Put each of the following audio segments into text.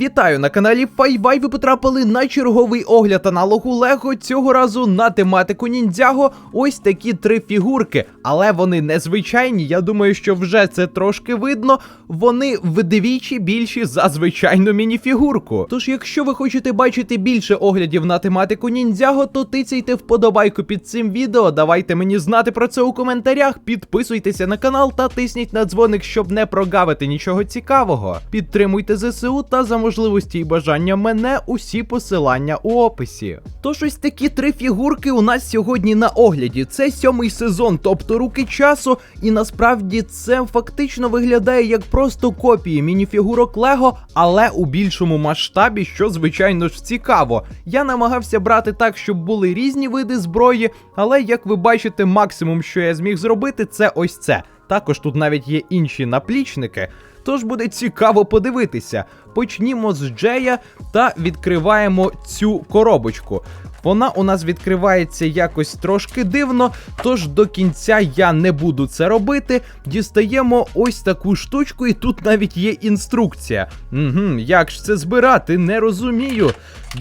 Вітаю на каналі Файвай. Ви потрапили на черговий огляд аналогу Лего. Цього разу на тематику ніндзяго. Ось такі три фігурки, але вони незвичайні. Я думаю, що вже це трошки видно. Вони вдвічі більші за звичайну мініфігурку. Тож, якщо ви хочете бачити більше оглядів на тематику ніндзяго, то тицяйте вподобайку під цим відео. Давайте мені знати про це у коментарях. Підписуйтеся на канал та тисніть на дзвоник, щоб не прогавити нічого цікавого. Підтримуйте ЗСУ та за можливості і бажання мене усі посилання у описі. Тож ось такі три фігурки у нас сьогодні на огляді. Це сьомий сезон, тобто руки часу, і насправді це фактично виглядає як просто копії мініфігурок Лего, але у більшому масштабі, що звичайно ж цікаво. Я намагався брати так, щоб були різні види зброї, але як ви бачите, максимум, що я зміг зробити, це ось це. Також тут навіть є інші наплічники. Тож буде цікаво подивитися. Почнімо з Джея та відкриваємо цю коробочку. Вона у нас відкривається якось трошки дивно, тож до кінця я не буду це робити. Дістаємо ось таку штучку, і тут навіть є інструкція. Угу, як ж це збирати, не розумію.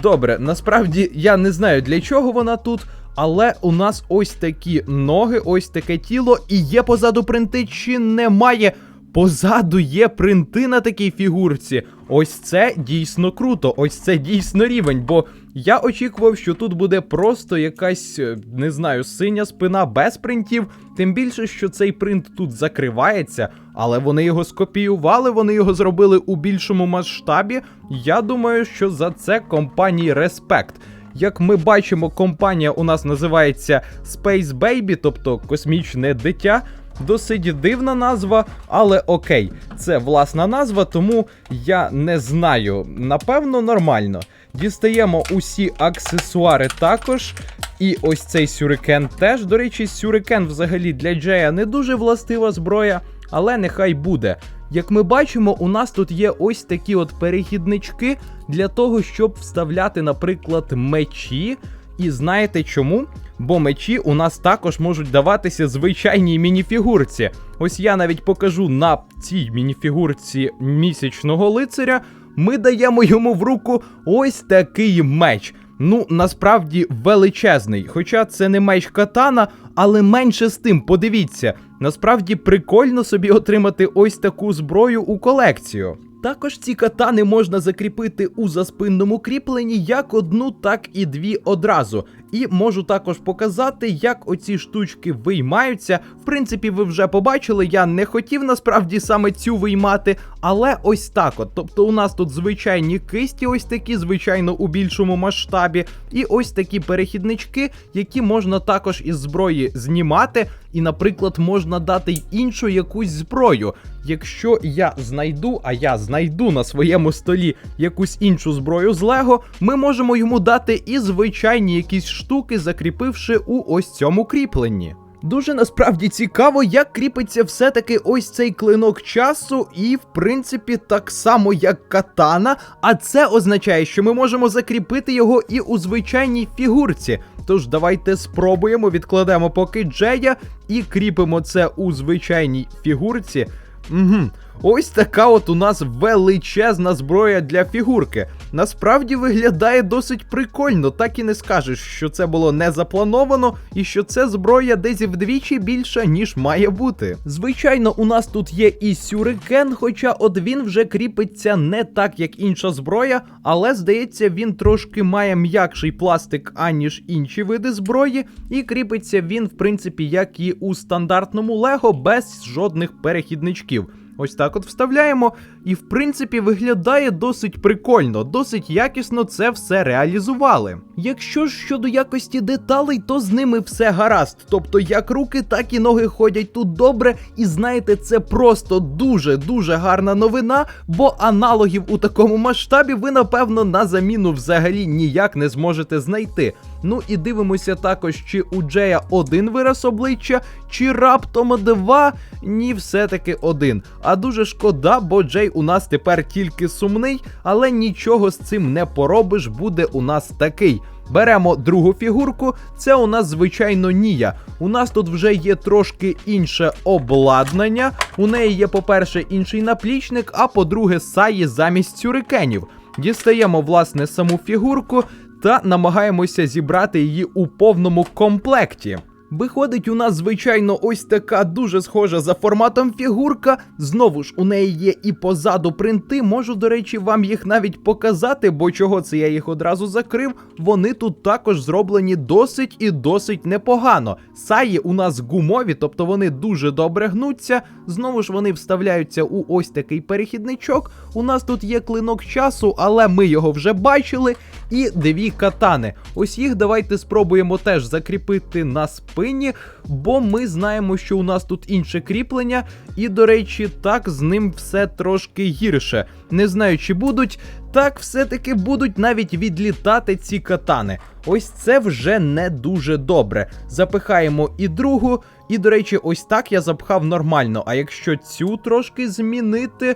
Добре, насправді я не знаю для чого вона тут. Але у нас ось такі ноги, ось таке тіло, і є позаду принти чи немає. Позаду є принти на такій фігурці. Ось це дійсно круто, ось це дійсно рівень, бо я очікував, що тут буде просто якась, е, не знаю, синя спина без принтів. Тим більше, що цей принт тут закривається, але вони його скопіювали, вони його зробили у більшому масштабі. Я думаю, що за це компанії респект. Як ми бачимо, компанія у нас називається Space Baby, тобто космічне дитя. Досить дивна назва, але окей, це власна назва, тому я не знаю. Напевно, нормально. Дістаємо усі аксесуари також. І ось цей сюрикен теж. До речі, сюрикен взагалі для Джея не дуже властива зброя, але нехай буде. Як ми бачимо, у нас тут є ось такі от перехіднички для того, щоб вставляти, наприклад, мечі. І знаєте чому? Бо мечі у нас також можуть даватися звичайній мініфігурці. Ось я навіть покажу на цій мініфігурці місячного лицаря. Ми даємо йому в руку ось такий меч. Ну, насправді величезний. Хоча це не меч катана, але менше з тим, подивіться, насправді прикольно собі отримати ось таку зброю у колекцію. Також ці катани можна закріпити у заспинному кріпленні як одну, так і дві одразу. І можу також показати, як оці штучки виймаються. В принципі, ви вже побачили, я не хотів насправді саме цю виймати, але ось так от. Тобто у нас тут звичайні кисті, ось такі, звичайно, у більшому масштабі, і ось такі перехіднички, які можна також із зброї знімати. І, наприклад, можна дати іншу якусь зброю. Якщо я знайду, а я знайду на своєму столі якусь іншу зброю з Лего, ми можемо йому дати і звичайні якісь штуки, закріпивши у ось цьому кріпленні. Дуже насправді цікаво, як кріпиться все-таки ось цей клинок часу, і, в принципі, так само, як катана. А це означає, що ми можемо закріпити його і у звичайній фігурці. Тож давайте спробуємо, відкладемо поки Джея і кріпимо це у звичайній фігурці. Угу. Ось така от у нас величезна зброя для фігурки. Насправді виглядає досить прикольно, так і не скажеш, що це було не заплановано і що це зброя десь вдвічі більша, ніж має бути. Звичайно, у нас тут є і сюрикен, хоча от він вже кріпиться не так, як інша зброя, але здається, він трошки має м'якший пластик, аніж інші види зброї, і кріпиться він, в принципі, як і у стандартному Лего, без жодних перехідничків. Ось так от вставляємо, і в принципі виглядає досить прикольно, досить якісно це все реалізували. Якщо ж щодо якості деталей, то з ними все гаразд. Тобто як руки, так і ноги ходять тут добре. І знаєте, це просто дуже-дуже гарна новина, бо аналогів у такому масштабі ви, напевно, на заміну взагалі ніяк не зможете знайти. Ну і дивимося також, чи у Джея один вираз обличчя, чи раптом два. Ні, все-таки один. А дуже шкода, бо Джей у нас тепер тільки сумний, але нічого з цим не поробиш, буде у нас такий. Беремо другу фігурку, це у нас звичайно Нія. У нас тут вже є трошки інше обладнання. У неї є, по-перше, інший наплічник, а по-друге, саї замість сюрикенів. Дістаємо, власне, саму фігурку та намагаємося зібрати її у повному комплекті. Виходить, у нас, звичайно, ось така дуже схожа за форматом фігурка. Знову ж у неї є і позаду принти. Можу, до речі, вам їх навіть показати, бо чого це я їх одразу закрив. Вони тут також зроблені досить і досить непогано. Саї у нас гумові, тобто вони дуже добре гнуться. Знову ж вони вставляються у ось такий перехідничок. У нас тут є клинок часу, але ми його вже бачили. І дві катани. Ось їх давайте спробуємо теж закріпити на спині, бо ми знаємо, що у нас тут інше кріплення, і, до речі, так з ним все трошки гірше. Не знаю, чи будуть. Так, все-таки будуть навіть відлітати ці катани. Ось це вже не дуже добре. Запихаємо і другу, і, до речі, ось так я запхав нормально. А якщо цю трошки змінити.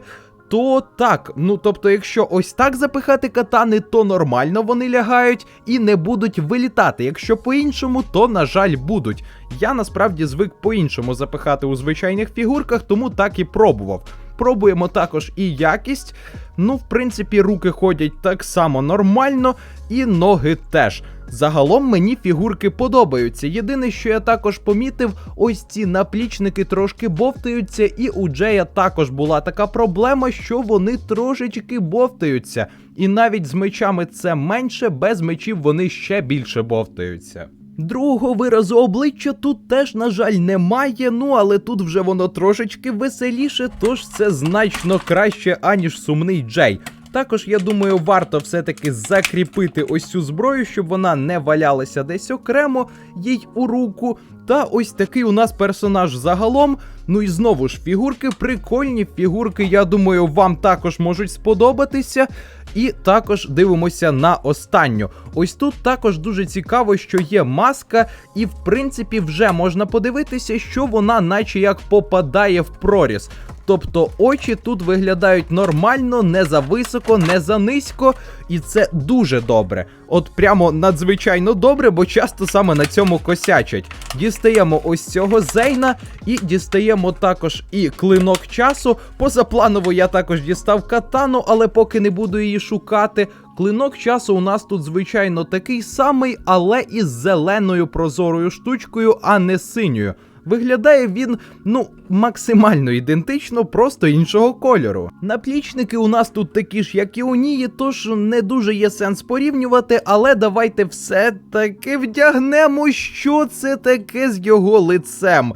То так, ну тобто, якщо ось так запихати катани, то нормально вони лягають і не будуть вилітати. Якщо по-іншому, то на жаль будуть. Я насправді звик по-іншому запихати у звичайних фігурках, тому так і пробував. Пробуємо також і якість. Ну, в принципі, руки ходять так само нормально, і ноги теж. Загалом мені фігурки подобаються. Єдине, що я також помітив, ось ці наплічники трошки бовтаються, і у Джея також була така проблема, що вони трошечки бовтаються. І навіть з мечами це менше, без мечів вони ще більше бовтаються. Другого виразу обличчя тут теж, на жаль, немає, ну але тут вже воно трошечки веселіше, тож це значно краще, аніж сумний Джей. Також, я думаю, варто все-таки закріпити ось цю зброю, щоб вона не валялася десь окремо їй у руку. Та ось такий у нас персонаж загалом. Ну і знову ж фігурки прикольні. Фігурки, я думаю, вам також можуть сподобатися. І також дивимося на останню. Ось тут також дуже цікаво, що є маска, і в принципі вже можна подивитися, що вона, наче як попадає в проріз. Тобто очі тут виглядають нормально, не за високо, не за низько, і це дуже добре. От прямо надзвичайно добре, бо часто саме на цьому косячать. Дістаємо ось цього зейна і дістаємо також і клинок часу. Позапланово я також дістав катану, але поки не буду її шукати. Клинок часу у нас тут, звичайно, такий самий, але із зеленою прозорою штучкою, а не синьою. Виглядає він, ну, максимально ідентично, просто іншого кольору. Наплічники у нас тут такі ж, як і у Нії, тож не дуже є сенс порівнювати, але давайте все-таки вдягнемо, що це таке з його лицем.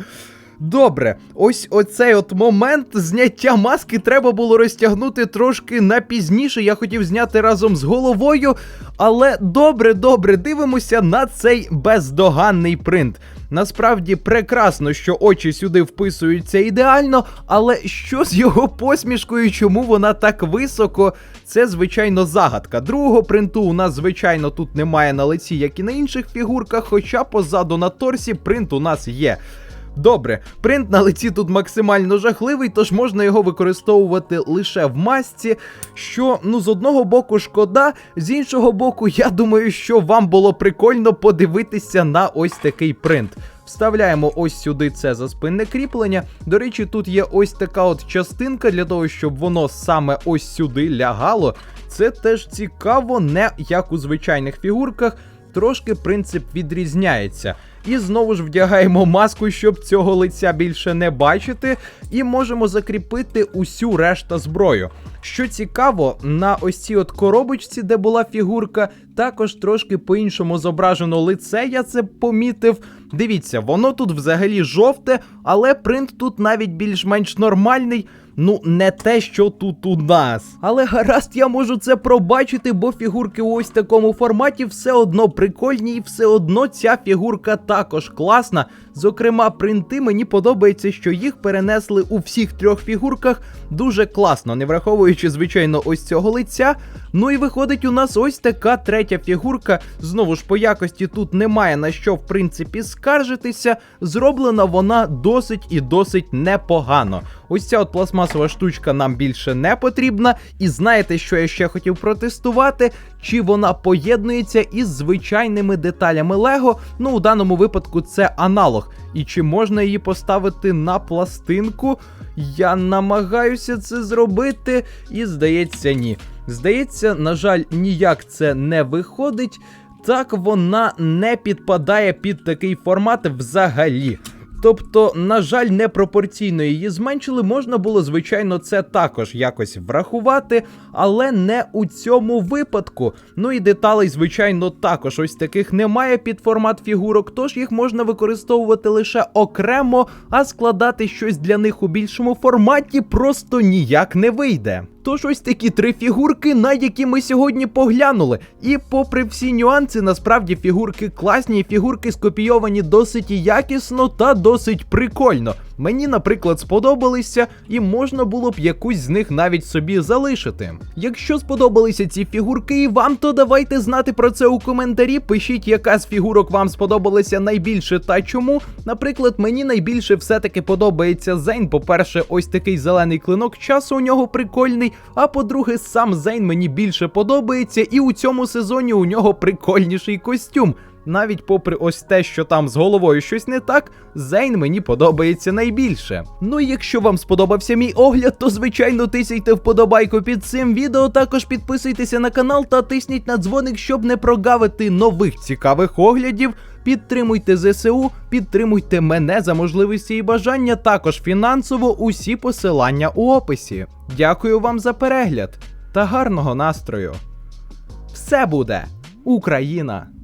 Добре, ось оцей от момент зняття маски треба було розтягнути трошки на пізніше. Я хотів зняти разом з головою. Але добре, добре, дивимося на цей бездоганний принт. Насправді прекрасно, що очі сюди вписуються ідеально, але що з його посмішкою, чому вона так високо? Це звичайно загадка. Другого принту у нас, звичайно, тут немає на лиці, як і на інших фігурках, хоча позаду на торсі принт у нас є. Добре, принт на лиці тут максимально жахливий, тож можна його використовувати лише в масці. Що, ну, з одного боку, шкода, з іншого боку, я думаю, що вам було прикольно подивитися на ось такий принт. Вставляємо ось сюди це заспинне кріплення. До речі, тут є ось така от частинка для того, щоб воно саме ось сюди лягало. Це теж цікаво, не як у звичайних фігурках. Трошки принцип відрізняється. І знову ж вдягаємо маску, щоб цього лиця більше не бачити, і можемо закріпити усю решту зброю. Що цікаво, на ось цій от коробочці, де була фігурка, також трошки по-іншому зображено лице, я це помітив. Дивіться, воно тут взагалі жовте, але принт тут навіть більш-менш нормальний. Ну, не те, що тут у нас. Але гаразд, я можу це пробачити, бо фігурки у ось такому форматі все одно прикольні, і все одно ця фігурка також класна. Зокрема, принти мені подобається, що їх перенесли у всіх трьох фігурках дуже класно, не враховуючи, звичайно, ось цього лиця. Ну і виходить, у нас ось така третя фігурка. Знову ж по якості тут немає на що, в принципі, скаржитися. Зроблена вона досить і досить непогано. Ось ця от пластмасова штучка нам більше не потрібна. І знаєте, що я ще хотів протестувати? Чи вона поєднується із звичайними деталями Лего? Ну, у даному випадку це аналог. І чи можна її поставити на пластинку? Я намагаюся це зробити, і здається, ні. Здається, на жаль, ніяк це не виходить. Так вона не підпадає під такий формат взагалі. Тобто, на жаль, непропорційно її зменшили. Можна було, звичайно, це також якось врахувати, але не у цьому випадку. Ну і деталей, звичайно, також ось таких немає під формат фігурок, тож їх можна використовувати лише окремо, а складати щось для них у більшому форматі просто ніяк не вийде. Тож ось такі три фігурки, на які ми сьогодні поглянули. І попри всі нюанси, насправді фігурки класні, фігурки скопійовані досить якісно та досить прикольно. Мені, наприклад, сподобалися, і можна було б якусь з них навіть собі залишити. Якщо сподобалися ці фігурки і вам, то давайте знати про це у коментарі. Пишіть, яка з фігурок вам сподобалася найбільше та чому. Наприклад, мені найбільше все-таки подобається Зейн. По-перше, ось такий зелений клинок часу у нього прикольний. А по-друге, сам Зейн мені більше подобається, і у цьому сезоні у нього прикольніший костюм. Навіть попри ось те, що там з головою щось не так, Зейн мені подобається найбільше. Ну і якщо вам сподобався мій огляд, то звичайно тисяйте вподобайку під цим відео. Також підписуйтеся на канал та тисніть на дзвоник, щоб не прогавити нових цікавих оглядів. Підтримуйте ЗСУ, підтримуйте мене за можливості і бажання, також фінансово усі посилання у описі. Дякую вам за перегляд та гарного настрою. Все буде Україна!